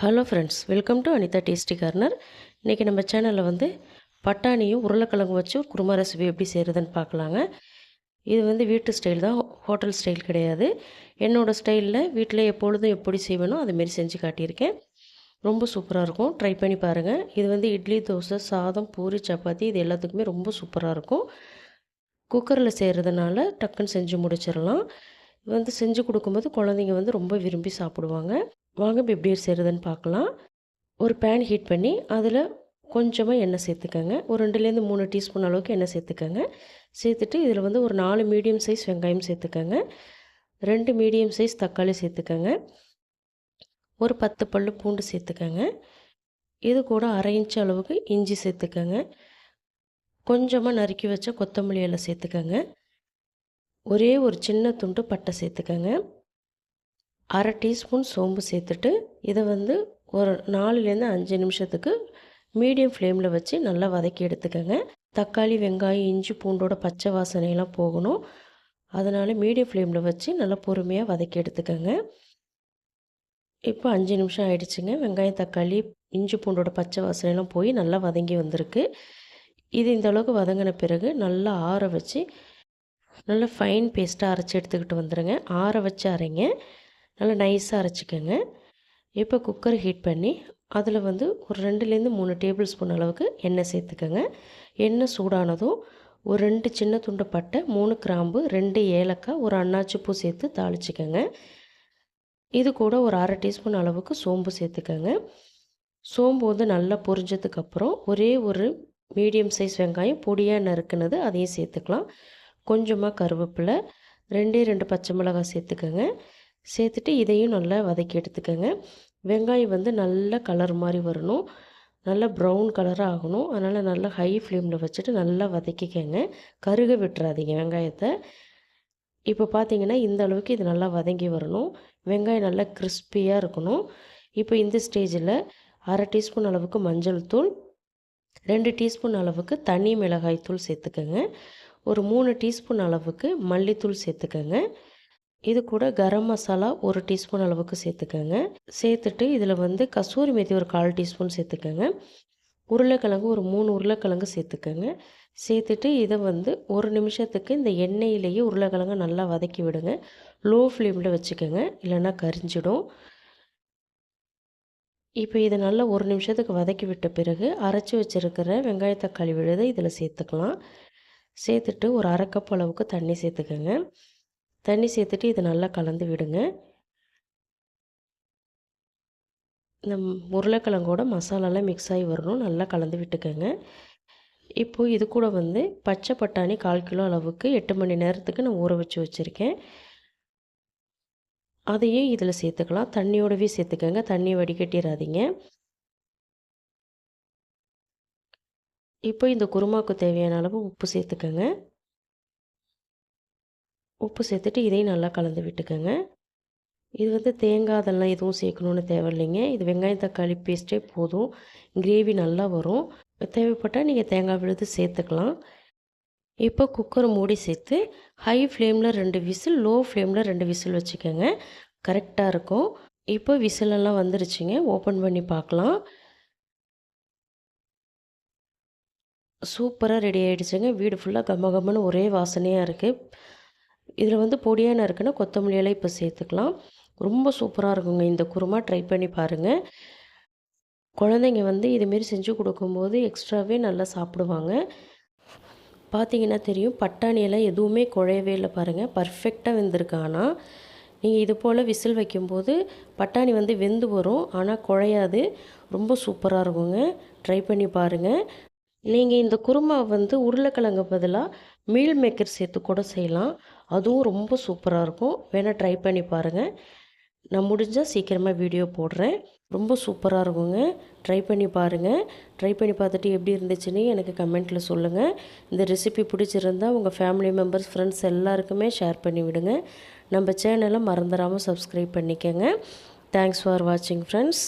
Hello friends welcome to Anitha tasty corner இன்றைக்கி நம்ம சேனலில் வந்து பட்டாணியும் உருளைக்கிழங்கு வச்சு ஒரு குருமா ரெசிபி எப்படி செய்கிறதுன்னு பார்க்கலாங்க. இது வந்து வீட்டு ஸ்டைல் தான் ஹோட்டல் ஸ்டைல் கிடையாது. என்னோடய ஸ்டைலில் வீட்டில் எப்பொழுதும் எப்படி செய்வேனோ அதுமாரி செஞ்சு காட்டியிருக்கேன். ரொம்ப சூப்பராக இருக்கும் ட்ரை பண்ணி பாருங்கள் இது வந்து இட்லி தோசை சாதம் பூரி சப்பாத்தி இது எல்லாத்துக்குமே ரொம்ப சூப்பராக இருக்கும். குக்கரில் செய்கிறதுனால டக்குன்னு செஞ்சு முடிச்சிடலாம். இது வந்து செஞ்சு கொடுக்கும்போது குழந்தைங்க வந்து ரொம்ப விரும்பி சாப்பிடுவாங்க. வாங்க இப்போ எப்படி செய்கிறதுன்னு பார்க்கலாம். ஒரு பேன் ஹீட் பண்ணி அதில் கொஞ்சமாக எண்ணெய் சேர்த்துக்கோங்க. ஒரு ரெண்டுலேருந்து மூணு டீஸ்பூன் அளவுக்கு எண்ணெய் சேர்த்துக்கோங்க. சேர்த்துட்டு இதில் வந்து ஒரு நாலு மீடியம் சைஸ் வெங்காயம் சேர்த்துக்கோங்க. ரெண்டு மீடியம் சைஸ் தக்காளி சேர்த்துக்கோங்க. ஒரு பத்து பல்லு பூண்டு சேர்த்துக்கோங்க. இது கூட அரை இன்ச் அளவுக்கு இஞ்சி சேர்த்துக்கோங்க. கொஞ்சமாக நறுக்கி வச்ச கொத்தமல்லி எல்லாம் சேர்த்துக்கோங்க. ஒரே ஒரு சின்ன துண்டு பட்டை சேர்த்துக்கோங்க. அரை டீஸ்பூன் சோம்பு சேர்த்துட்டு இதை வந்து ஒரு நாலுலேருந்து அஞ்சு நிமிஷத்துக்கு மீடியம் ஃப்ளேமில் வச்சு நல்லா வதக்கி எடுத்துக்கோங்க. தக்காளி வெங்காயம் இஞ்சி பூண்டோட பச்சை வாசனையெல்லாம் போகணும். அதனால் மீடியம் ஃப்ளேமில் வச்சு நல்லா பொறுமையாக வதக்கி எடுத்துக்கோங்க. இப்போ அஞ்சு நிமிஷம் ஆயிடுச்சுங்க. வெங்காயம் தக்காளி இஞ்சி பூண்டோட பச்சை வாசனையெல்லாம் போய் நல்லா வதங்கி வந்திருக்கு. இது இந்த அளவுக்கு வதங்கின பிறகு நல்லா ஆற வச்சு நல்லா ஃபைன் பேஸ்ட்டாக அரைச்சி எடுத்துக்கிட்டு வந்துடுங்க ஆற வச்சு அரைங்க. நல்லா நைஸாக அரைச்சிக்கோங்க. இப்போ குக்கர் ஹீட் பண்ணி அதில் வந்து ஒரு ரெண்டுலேருந்து மூணு டேபிள் ஸ்பூன் அளவுக்கு எண்ணெய் சேர்த்துக்கோங்க. எண்ணெய் சூடானதும் ஒரு ரெண்டு சின்ன துண்டு பட்டை மூணு கிராம்பு ரெண்டு ஏலக்காய் ஒரு அன்னாச்சி பூ சேர்த்து தாளிச்சிக்கோங்க. இது கூட ஒரு அரை டீஸ்பூன் அளவுக்கு சோம்பு சேர்த்துக்கோங்க. சோம்பு வந்து நல்லா பொரிஞ்சதுக்கப்புறம் ஒரே ஒரு மீடியம் சைஸ் வெங்காயம் பொடியாக நறுக்குனது அதையும் சேர்த்துக்கலாம். கொஞ்சமாக கருவேப்பிலை ரெண்டே ரெண்டு பச்சை மிளகாய் சேர்த்துக்கோங்க. சேர்த்துட்டு இதையும் நல்லா வதக்கி எடுத்துக்கோங்க. வெங்காயம் வந்து நல்ல கலர் மாதிரி வரணும். நல்லா ப்ரௌன் கலராக ஆகணும். அதனால் நல்லா ஹை ஃப்ளேமில் வச்சுட்டு நல்லா வதக்கிக்கோங்க. கருக விட்டுறாதீங்க வெங்காயத்தை. இப்போ பார்த்தீங்கன்னா இந்த அளவுக்கு இது நல்லா வதங்கி வரணும். வெங்காயம் நல்லா கிறிஸ்பியாக இருக்கணும். இப்போ இந்த ஸ்டேஜில் அரை டீஸ்பூன் அளவுக்கு மஞ்சள் தூள் ரெண்டு டீஸ்பூன் அளவுக்கு தனி மிளகாய் தூள் சேர்த்துக்கோங்க. ஒரு மூணு டீஸ்பூன் அளவுக்கு மல்லித்தூள் சேர்த்துக்கோங்க. இது கூட கரம் மசாலா ஒரு டீஸ்பூன் அளவுக்கு சேர்த்துக்கோங்க. சேர்த்துட்டு இதில் வந்து கசூரி மேத்தி ஒரு கால் டீஸ்பூன் சேர்த்துக்கோங்க. உருளைக்கிழங்கு ஒரு மூணு உருளைக்கிழங்கு சேர்த்துக்கோங்க. சேர்த்துட்டு இதை வந்து ஒரு நிமிஷத்துக்கு இந்த எண்ணெயிலேயே உருளைக்கிழங்கு நல்லா வதக்கி விடுங்க. லோ ஃப்ளேமில் வச்சுக்கோங்க. இல்லைன்னா கரிஞ்சிடும். இப்போ இதை நல்லா ஒரு நிமிஷத்துக்கு வதக்கி விட்ட பிறகு அரைச்சி வச்சுருக்கிற வெங்காய தக்காளி விழுதை இதில் சேர்த்துக்கலாம். சேர்த்துட்டு ஒரு அரைக்கப்பு அளவுக்கு தண்ணி சேர்த்துக்கோங்க. தண்ணி சேர்த்துட்டு இதை நல்லா கலந்து விடுங்க. இந்த உருளைக்கிழங்கோட மசாலாலாம் மிக்ஸ் ஆகி வரணும். நல்லா கலந்து விட்டுக்கோங்க. இப்போது இது கூட வந்து பச்சை பட்டாணி கால் கிலோ அளவுக்கு எட்டு மணி நேரத்துக்கு நான் ஊற வச்சு வச்சுருக்கேன். அதையும் இதில் சேர்த்துக்கலாம். தண்ணியோடவே சேர்த்துக்கோங்க. தண்ணி வடிகட்டிடாதீங்க இப்போ இந்த குருமாவுக்கு தேவையான அளவு உப்பு சேர்த்துக்கோங்க. உப்பு சேர்த்துட்டு இதையும் நல்லா கலந்து விட்டுக்கோங்க. இது வந்து தேங்காய் அதெல்லாம் எதுவும் சேர்க்கணுன்னு தேவையில்லைங்க. இது வெங்காயம் தக்காளி பேஸ்ட்டே போதும். கிரேவி நல்லா வரும். தேவைப்பட்டால் நீங்கள் தேங்காய் விழுது சேர்த்துக்கலாம். இப்போ குக்கரை மூடி சேர்த்து ஹை ஃப்ளேமில் ரெண்டு விசில் லோ ஃப்ளேமில் ரெண்டு விசில் வச்சுக்கோங்க. கரெக்டாக இருக்கும். இப்போ விசிலெல்லாம் வந்துருச்சுங்க. ஓப்பன் பண்ணி பார்க்கலாம். சூப்பராக ரெடி ஆகிடுச்சுங்க வீடு ஃபுல்லாக கம்ம கம்மன்னு ஒரே வாசனையாக இருக்குது இதில் வந்து பொடியான இருக்குன்னா கொத்தமல்லி எல்லாம் இப்போ சேர்த்துக்கலாம். ரொம்ப சூப்பராக இருக்குங்க. இந்த குருமா ட்ரை பண்ணி பாருங்கள் குழந்தைங்க வந்து இதுமாரி செஞ்சு கொடுக்கும்போது எக்ஸ்ட்ராவே நல்லா சாப்பிடுவாங்க. பார்த்தீங்கன்னா தெரியும் பட்டாணியெல்லாம் எதுவுமே குழையவே இல்லை பாருங்கள் பர்ஃபெக்டாக வெந்திருக்கு ஆனால் நீங்கள் இது போல் விசில் வைக்கும்போது பட்டாணி வந்து வெந்து வரும் ஆனால் குழையாது. ரொம்ப சூப்பராக இருக்குங்க. ட்ரை பண்ணி பாருங்கள் நீங்கள் இந்த குருமா வந்து உருளைக்கிழங்கு பதிலாக மீல் மேக்கர் சேர்த்து கூட செய்யலாம். அதுவும் ரொம்ப சூப்பராக இருக்கும். வேணால் ட்ரை பண்ணி பாருங்கள் நான் முடிஞ்சால் சீக்கிரமாக வீடியோ போடுறேன். ரொம்ப சூப்பராக இருக்குங்க. ட்ரை பண்ணி பாருங்கள் ட்ரை பண்ணி பார்த்துட்டு எப்படி இருந்துச்சுன்னு எனக்கு கமெண்ட்டில் சொல்லுங்கள் இந்த ரெசிபி பிடிச்சிருந்தா உங்கள் ஃபேமிலி மெம்பர்ஸ் ஃப்ரெண்ட்ஸ் எல்லாருக்குமே ஷேர் பண்ணி விடுங்க. நம்ம சேனலை மறந்துடாமல் சப்ஸ்கிரைப் பண்ணிக்கோங்க. தேங்க்ஸ் ஃபார் வாட்சிங் ஃப்ரெண்ட்ஸ்